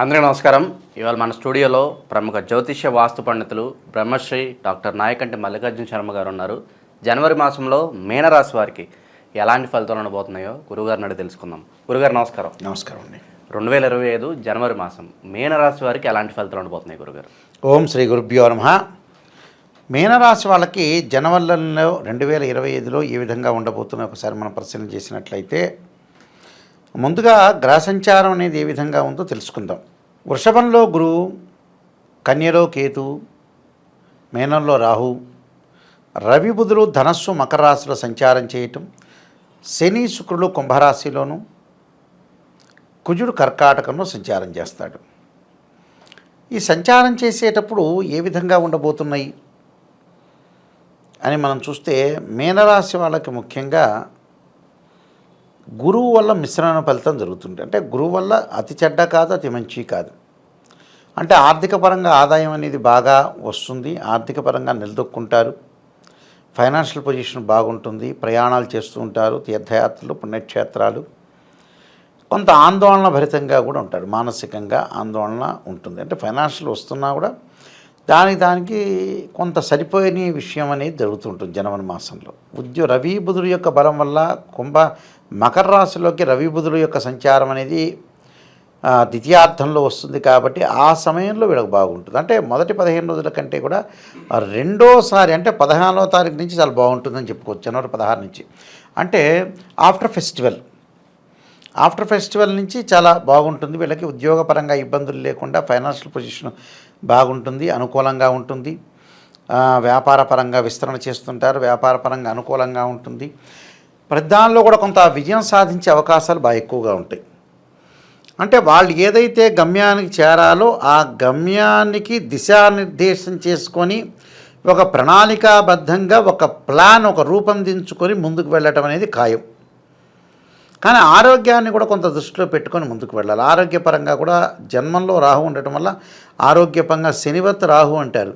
అందరికీ నమస్కారం. ఇవాళ మన స్టూడియోలో ప్రముఖ జ్యోతిష్య వాస్తు పండితులు బ్రహ్మశ్రీ డాక్టర్ నాయకంటి మల్లికార్జున శర్మ గారు ఉన్నారు. జనవరి మాసంలో మీనరాశి వారికి ఎలాంటి ఫలితాలు ఉండబోతున్నాయో గురుగారిని అడిగి తెలుసుకుందాం. గురుగారు నమస్కారం. నమస్కారం అండి. రెండు వేల ఇరవై ఐదు జనవరి మాసం మీనరాశి వారికి ఎలాంటి ఫలితాలు ఉండబోతున్నాయి గురుగారు ఓం శ్రీ గురుభ్యో నమ. మీనరాశి వాళ్ళకి జనవరిలో రెండు వేల ఇరవై ఐదులో ఏ విధంగా ఉండబోతుందో ఒకసారి మనం పరిశీలన చేసినట్లయితే ముందుగా గ్రహ సంచారం అనేది ఏ విధంగా ఉందో తెలుసుకుందాం. వృషభంలో గురువు కన్యలో కేతు మేనంలో రాహు రవి బుధులు ధనస్సు మకర రాశిలో సంచారం చేయటం శని శుక్రులు కుంభరాశిలోను కుజుడు కర్కాటకంలో సంచారం చేస్తాడు. ఈ సంచారం చేసేటప్పుడు ఏ విధంగా ఉండబోతున్నాయి అని మనం చూస్తే మీనరాశి వాళ్ళకి ముఖ్యంగా గురువు వల్ల మిశ్రమ ఫలితం జరుగుతుంది అంటే గురువు వల్ల అతి చెడ్డ కాదు అతి మంచి కాదు. అంటే ఆర్థిక పరంగా ఆదాయం అనేది బాగా వస్తుంది ఆర్థిక పరంగా నిలదొక్కుంటారు. ఫైనాన్షియల్ పొజిషన్ బాగుంటుంది ప్రయాణాలు చేస్తూ ఉంటారు తీర్థయాత్రలు పుణ్యక్షేత్రాలు. కొంత ఆందోళన భరితంగా కూడా ఉంటారు మానసికంగా ఆందోళన ఉంటుంది. అంటే ఫైనాన్షియల్ వస్తున్నా కూడా దానికి దానికి కొంత సరిపోయని విషయం అనేది జరుగుతుంటుంది జనవరి మాసంలో. ఉద్యో రవి బుధుడు యొక్క బలం వల్ల కుంభ మకర రాశిలోకి రవి బుధుల యొక్క సంచారం అనేది ద్వితీయార్థంలో వస్తుంది కాబట్టి ఆ సమయంలో వీళ్ళకి బాగుంటుంది. అంటే మొదటి పదిహేను రోజుల కంటే కూడా రెండోసారి అంటే పదహారవ తారీఖు నుంచి చాలా బాగుంటుందని చెప్పుకోవచ్చు జనవరి పదహారు నుంచి. అంటే ఆఫ్టర్ ఫెస్టివల్ ఆఫ్టర్ ఫెస్టివల్ నుంచి చాలా బాగుంటుంది. వీళ్ళకి ఉద్యోగపరంగా ఇబ్బందులు లేకుండా ఫైనాన్షియల్ పొజిషన్ బాగుంటుంది అనుకూలంగా ఉంటుంది. వ్యాపారపరంగా వ్యాపార పరంగా విస్తరణ చేస్తుంటారు వ్యాపారపరంగా అనుకూలంగా ఉంటుంది. ప్రతిదానిలో కూడా కొంత విజయం సాధించే అవకాశాలు బాగా ఎక్కువగా ఉంటాయి. అంటే వాళ్ళు ఏదైతే గమ్యానికి చేరాలో ఆ గమ్యానికి దిశానిర్దేశం చేసుకొని ఒక ప్రణాళికాబద్ధంగా ఒక ప్లాన్ ఒక రూపొందించుకొని ముందుకు వెళ్ళటం అనేది ఖాయం. కానీ ఆరోగ్యాన్ని కూడా కొంత దృష్టిలో పెట్టుకొని ముందుకు వెళ్ళాలి. ఆరోగ్యపరంగా కూడా జన్మంలో రాహు ఉండటం వల్ల ఆరోగ్యపరంగా శనివత్ రాహు అంటారు.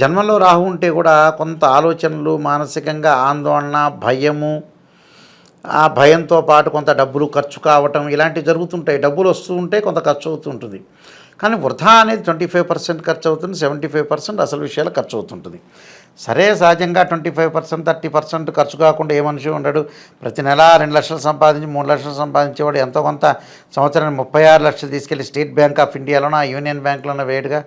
జన్మంలో రాహు ఉంటే కూడా కొంత ఆలోచనలు మానసికంగా ఆందోళన భయము ఆ భయంతో పాటు కొంత డబ్బులు ఖర్చు కావటం ఇలాంటివి జరుగుతుంటాయి. డబ్బులు వస్తూ ఉంటే కొంత ఖర్చు అవుతుంటుంది కానీ వృధా అనేది ట్వంటీ ఫైవ్ పర్సెంట్ ఖర్చు అవుతుంది సెవెంటీ ఫైవ్ పర్సెంట్ అసలు విషయాలు ఖర్చు అవుతుంటుంది. సరే సహజంగా twenty five percent thirty percent ఖర్చు కాకుండా ఏ మనిషి ఉండడు. ప్రతి నెల రెండు లక్షలు సంపాదించి మూడు లక్షలు సంపాదించేవాడు ఎంతో కొంత సంవత్సరానికి ముప్పై ఆరు లక్షలు తీసుకెళ్ళి స్టేట్ బ్యాంక్ ఆఫ్ ఇండియాలోనో యూనియన్ బ్యాంకులోనో వేడుగా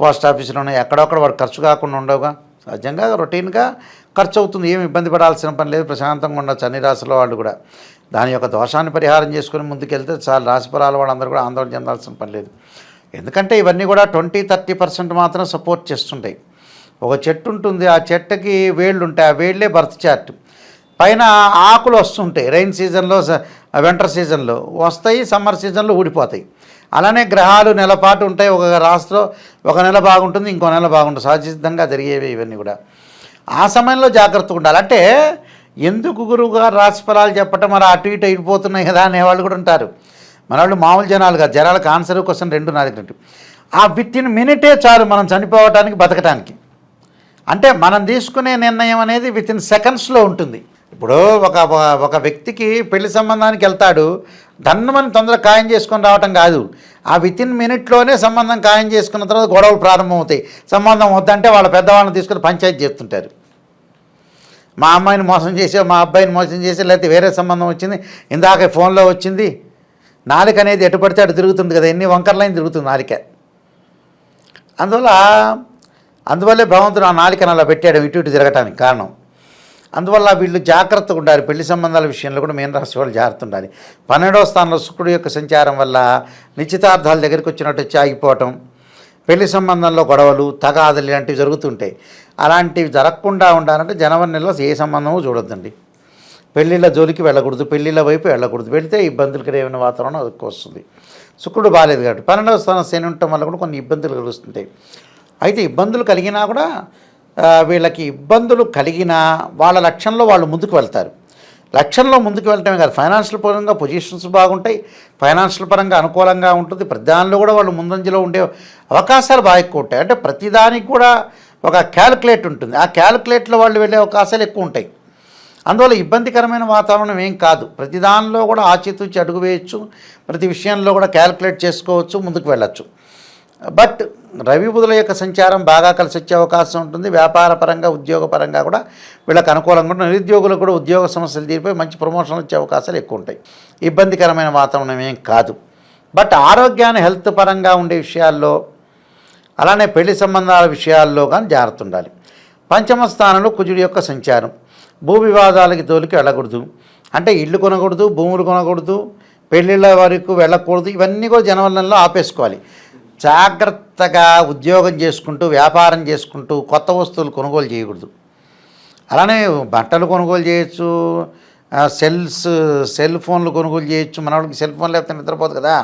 పోస్ట్ ఆఫీసులోనే ఎక్కడొక్కడ వాడు ఖర్చు కాకుండా ఉండవుగా. సహజంగా రొటీన్గా ఖర్చు అవుతుంది ఏమి ఇబ్బంది పడాల్సిన పని లేదు. ప్రశాంతంగా ఉండొచ్చు అన్ని రాశుల వాళ్ళు కూడా. దాని యొక్క దోషాన్ని పరిహారం చేసుకుని ముందుకెళ్తే చాలా. రాశిఫలాల వాళ్ళందరూ కూడా ఆందోళన చెందాల్సిన పని లేదు. ఎందుకంటే ఇవన్నీ కూడా ట్వంటీ థర్టీ పర్సెంట్ మాత్రం సపోర్ట్ చేస్తుంటాయి. ఒక చెట్టు ఉంటుంది. ఆ చెట్టుకి వేళ్ళు ఉంటాయి. ఆ వేళ్ళే బర్త్ చార్ట్. పైన ఆకులు వస్తుంటాయి. రైన్ సీజన్లో వింటర్ సీజన్లో వస్తాయి. సమ్మర్ సీజన్లో ఊడిపోతాయి. అలానే గ్రహాలు నెలపాటు ఉంటాయి. ఒక రాశిలో ఒక నెల బాగుంటుంది ఇంకో నెల బాగుంటుంది. సహజసిద్ధంగా జరిగేవి ఇవన్నీ కూడా. ఆ సమయంలో జాగ్రత్తగా ఉండాలి. అంటే ఎందుకు గురువుగారు రాశి ఫలాలు చెప్పటం అలా అటు ఇటు అయిపోతున్నాయి కదా అనేవాళ్ళు కూడా ఉంటారు. మన వాళ్ళు మామూలు జనాలు కాదు. జనాలకు ఆన్సర్ కోసం రెండు నా దగ్గర ఆ విత్ ఇన్ మినిటే చాలు మనం చనిపోవటానికి బతకటానికి. అంటే మనం తీసుకునే నిర్ణయం అనేది విత్ ఇన్ సెకండ్స్లో ఉంటుంది. ఇప్పుడు ఒక ఒక వ్యక్తికి పెళ్ళి సంబంధానికి వెళ్తాడు దన్నమని తొందరగా ఖాయం చేసుకొని రావటం కాదు. ఆ విత్ ఇన్ మినిట్లోనే సంబంధం ఖాయం చేసుకున్న తర్వాత గొడవలు ప్రారంభమవుతాయి. సంబంధం వద్దంటే వాళ్ళ పెద్దవాళ్ళని తీసుకుని పంచాయతీ చేస్తుంటారు. మా అమ్మాయిని మోసం చేసే మా అబ్బాయిని మోసం చేసి లేకపోతే వేరే సంబంధం వచ్చింది ఇందాక ఫోన్లో వచ్చింది. నాలిక అనేది ఎటు పడితే అటు తిరుగుతుంది కదా ఎన్ని వంకర్లైన తిరుగుతుంది నాలిక. అందువల్ల అందువల్లే భగవంతుడు ఆ నాలికను అలా పెట్టాడు ఇటు ఇటు తిరగటానికి కారణం. అందువల్ల వీళ్ళు జాగ్రత్తగా ఉండాలి. పెళ్ళి సంబంధాల విషయంలో కూడా మీన రాశి వాళ్ళు జాగ్రత్త ఉండాలి. పన్నెండవ స్థానంలో శుక్రుడు యొక్క సంచారం వల్ల నిశ్చితార్థాల దగ్గరికి వచ్చినట్టు వచ్చి ఆగిపోవటం పెళ్ళి సంబంధంలో గొడవలు తగాదులు ఇలాంటివి జరుగుతుంటాయి. అలాంటివి జరగకుండా ఉండాలంటే జనవరి నెలలో ఏ సంబంధమో చూడొద్దండి. పెళ్ళిళ్ళ జోలికి వెళ్ళకూడదు పెళ్ళిళ్ళ వైపు వెళ్ళకూడదు. వెళితే ఇబ్బందులు కలిగిన వాతావరణం అదుకు వస్తుంది. శుక్రుడు బాగాలేదు కాబట్టి పన్నెండవ స్థానం శని ఉండటం వల్ల కూడా కొన్ని ఇబ్బందులు కలుగుతుంటాయి. అయితే ఇబ్బందులు కలిగినా కూడా వీళ్ళకి ఇబ్బందులు కలిగినా వాళ్ళ లక్ష్యంలో వాళ్ళు ముందుకు వెళ్తారు. లక్ష్యంలో ముందుకు వెళ్ళటమే కాదు ఫైనాన్షియల్ పరంగా పొజిషన్స్ బాగుంటాయి ఫైనాన్షియల్ పరంగా అనుకూలంగా ఉంటుంది ప్రతిదానిలో కూడా వాళ్ళు ముందంజలో ఉండే అవకాశాలు బాగా ఎక్కువ ఉంటాయి. అంటే ప్రతిదానికి కూడా ఒక క్యాలిక్యులేట్ ఉంటుంది. ఆ క్యాలిక్యులేట్లో వాళ్ళు వెళ్ళే అవకాశాలు ఎక్కువ ఉంటాయి. అందువల్ల ఇబ్బందికరమైన వాతావరణం ఏం కాదు. ప్రతి దానిలో కూడా ఆచితూచి అడుగు వేయచ్చు ప్రతి విషయంలో కూడా క్యాలిక్యులేట్ చేసుకోవచ్చు ముందుకు వెళ్ళచ్చు. బట్ రవి బుధుల యొక్క సంచారం బాగా కలిసి వచ్చే అవకాశం ఉంటుంది. వ్యాపారపరంగా ఉద్యోగపరంగా కూడా వీళ్ళకి అనుకూలంగా ఉంటుంది. నిరుద్యోగులకు కూడా ఉద్యోగ సమస్యలు తీరిపోయి మంచి ప్రమోషన్లు వచ్చే అవకాశాలు ఎక్కువ ఉంటాయి. ఇబ్బందికరమైన వాతావరణం ఏం కాదు. బట్ ఆరోగ్యాన్ని హెల్త్ పరంగా ఉండే విషయాల్లో అలానే పెళ్ళి సంబంధాల విషయాల్లో కానీ జాగ్రత్త ఉండాలి. పంచమ స్థానంలో కుజుడి యొక్క సంచారం. భూ వివాదాలకి తోలికి వెళ్ళకూడదు. అంటే ఇల్లు కొనకూడదు భూములు కొనకూడదు పెళ్ళిళ్ళ వరకు వెళ్ళకూడదు. ఇవన్నీ కూడా జనవరంలో ఆపేసుకోవాలి. జాగ్రత్తగా ఉద్యోగం చేసుకుంటూ వ్యాపారం చేసుకుంటూ కొత్త వస్తువులు కొనుగోలు చేయకూడదు. అలానే బట్టలు కొనుగోలు చేయొచ్చు సెల్స్ సెల్ ఫోన్లు కొనుగోలు చేయొచ్చు. మన వాళ్ళకి సెల్ ఫోన్ లేకపోతే నిద్రపోదు కదా.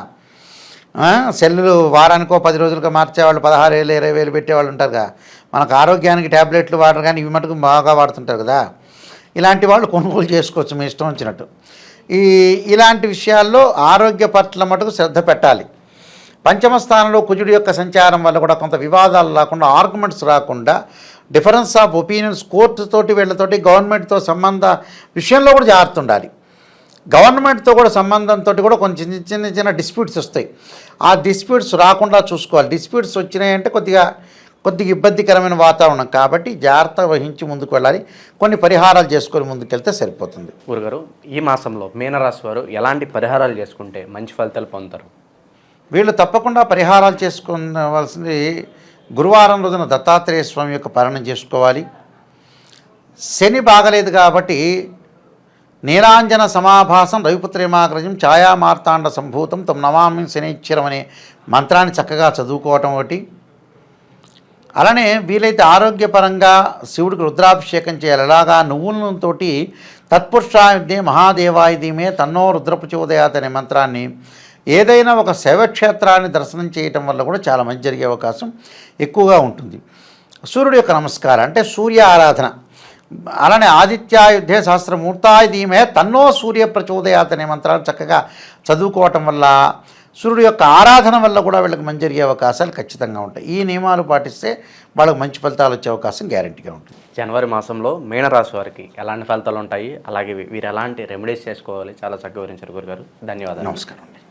సెల్లు సెల్లులు వారానికో పది రోజులుగా మార్చేవాళ్ళు పదహారు వేలు ఇరవై వేలు పెట్టేవాళ్ళు ఉంటారు కదా. మనకు ఆరోగ్యానికి ట్యాబ్లెట్లు వాడరు కానీ ఇవి మటుకు బాగా వాడుతుంటారు కదా. ఇలాంటి వాళ్ళు కొనుగోలు చేసుకోవచ్చు మీ ఇష్టం వచ్చినట్టు. ఈ ఇలాంటి విషయాల్లో ఆరోగ్య పట్ల మటుకు శ్రద్ధ పెట్టాలి. పంచమ స్థానంలో కుజుడి యొక్క సంచారం వల్ల కూడా కొంత వివాదాలు రాకుండా ఆర్గ్యుమెంట్స్ రాకుండా డిఫరెన్స్ ఆఫ్ ఒపీనియన్స్ కోర్టుతోటి వీళ్ళతోటి గవర్నమెంట్తో సంబంధ విషయంలో కూడా జాగ్రత్త ఉండాలి. గవర్నమెంట్తో కూడా సంబంధంతో కూడా కొంచెం చిన్న చిన్న చిన్న డిస్ప్యూట్స్ వస్తాయి. ఆ డిస్ప్యూట్స్ రాకుండా చూసుకోవాలి. డిస్ప్యూట్స్ వచ్చినాయంటే కొద్దిగా కొద్దిగా ఇబ్బందికరమైన వాతావరణం కాబట్టి జాగ్రత్త వహించి ముందుకు వెళ్ళాలి. కొన్ని పరిహారాలు చేసుకొని ముందుకెళ్తే సరిపోతుంది. గురుగారు ఈ మాసంలో మీనరాశి వారు ఎలాంటి పరిహారాలు చేసుకుంటే మంచి ఫలితాలు పొందుతారు? వీళ్ళు తప్పకుండా పరిహారాలు చేసుకోవాల్సింది గురువారం రోజున దత్తాత్రేయ స్వామి యొక్క పాలన చేసుకోవాలి. శని బాగలేదు కాబట్టి నీలాంజన సమాభాసం రవిపుత్రేమాగ్రజం ఛాయామార్తాండ సంభూతం తమ నమామి శనిశ్చరం అనే మంత్రాన్ని చక్కగా చదువుకోవటం ఒకటి. అలానే వీలైతే ఆరోగ్యపరంగా శివుడికి రుద్రాభిషేకం చేయాలి. అలాగా నువ్వులతోటి తత్పురుషాయుధే మహాదేవాయుధీమే తన్నో రుద్రపుచోదయాత్ అనే మంత్రాన్ని ఏదైనా ఒక శైవక్షేత్రాన్ని దర్శనం చేయటం వల్ల కూడా చాలా మంచి జరిగే అవకాశం ఎక్కువగా ఉంటుంది. సూర్యుడి యొక్క నమస్కారం అంటే సూర్య ఆరాధన. అలానే ఆదిత్యాయుధే సహస్రమూర్తాయుధీమే తన్నో సూర్య ప్రచోదయాత్ అనే మంత్రాలు చక్కగా చదువుకోవటం వల్ల సూర్యుడు యొక్క ఆరాధన వల్ల కూడా వీళ్ళకి మంచి జరిగే అవకాశాలు ఖచ్చితంగా ఉంటాయి. ఈ నియమాలు పాటిస్తే వాళ్ళకి మంచి ఫలితాలు వచ్చే అవకాశం గ్యారంటీగా ఉంటుంది. జనవరి మాసంలో మీనరాశి వారికి ఎలాంటి ఫలితాలు ఉంటాయి? అలాగే వీరు ఎలాంటి రెమెడీస్ చేసుకోవాలి? చాలా చక్కగా వివరించారు గురుగారు. ధన్యవాదాలు. నమస్కారం అండి.